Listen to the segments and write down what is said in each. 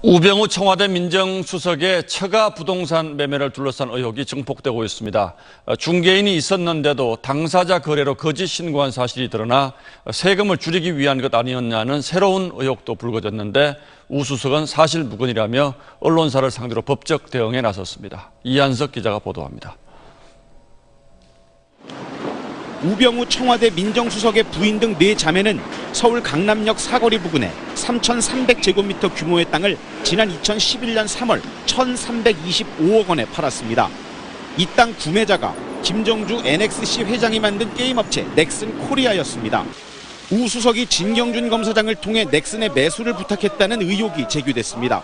우병우 청와대 민정수석의 처가 부동산 매매를 둘러싼 의혹이 증폭되고 있습니다. 어, 중개인이 있었는데도 당사자 거래로 거짓 신고한 사실이 드러나 세금을 줄이기 위한 것 아니었냐는 새로운 의혹도 불거졌는데 우 수석은 사실 무근이라며 언론사를 상대로 법적 대응에 나섰습니다. 이한석 기자가 보도합니다. 우병우 청와대 민정수석의 부인 등 네 자매는 서울 강남역 사거리 부근에 3,300제곱미터 규모의 땅을 지난 2011년 3월 1,325억 원에 팔았습니다. 이 땅 구매자가 김정주 NXC 회장이 만든 게임업체 넥슨 코리아였습니다. 우 수석이 진경준 검사장을 통해 넥슨의 매수를 부탁했다는 의혹이 제기됐습니다.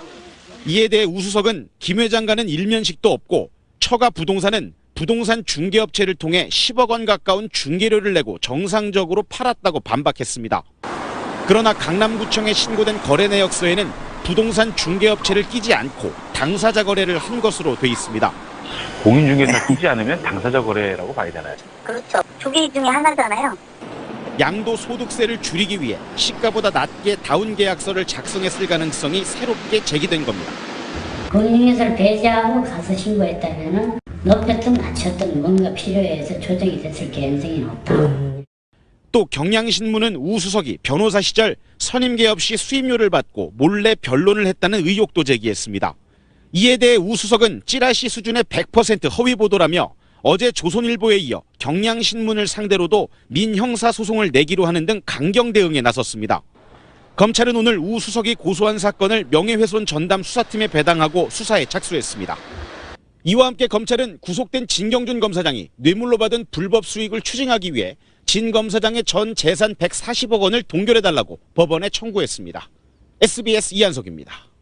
이에 대해 우 수석은 김 회장과는 일면식도 없고 처가 부동산은 부동산 중개업체를 통해 10억 원 가까운 중개료를 내고 정상적으로 팔았다고 반박했습니다. 그러나 강남구청에 신고된 거래 내역서에는 부동산 중개업체를 끼지 않고 당사자 거래를 한 것으로 돼 있습니다. 공인중개사 끼지 않으면 당사자 거래라고 봐야 되나요? 그렇죠. 조기 중에 하나잖아요. 양도 소득세를 줄이기 위해 시가보다 낮게 다운 계약서를 작성했을 가능성이 새롭게 제기된 겁니다. 공인중개사를 배제하고 가서 신고했다면은 높였든 낮췄든 뭔가 필요해서 조정이 됐을 개연성이 높다. 또 경향신문은 우 수석이 변호사 시절 선임계 없이 수임료를 받고 몰래 변론을 했다는 의혹도 제기했습니다. 이에 대해 우 수석은 찌라시 수준의 100% 허위 보도라며 어제 조선일보에 이어 경향신문을 상대로도 민형사 소송을 내기로 하는 등 강경 대응에 나섰습니다. 검찰은 오늘 우 수석이 고소한 사건을 명예훼손 전담 수사팀에 배당하고 수사에 착수했습니다. 이와 함께 검찰은 구속된 진경준 검사장이 뇌물로 받은 불법 수익을 추징하기 위해 진 검사장의 전 재산 140억 원을 동결해달라고 법원에 청구했습니다. SBS 이한석입니다.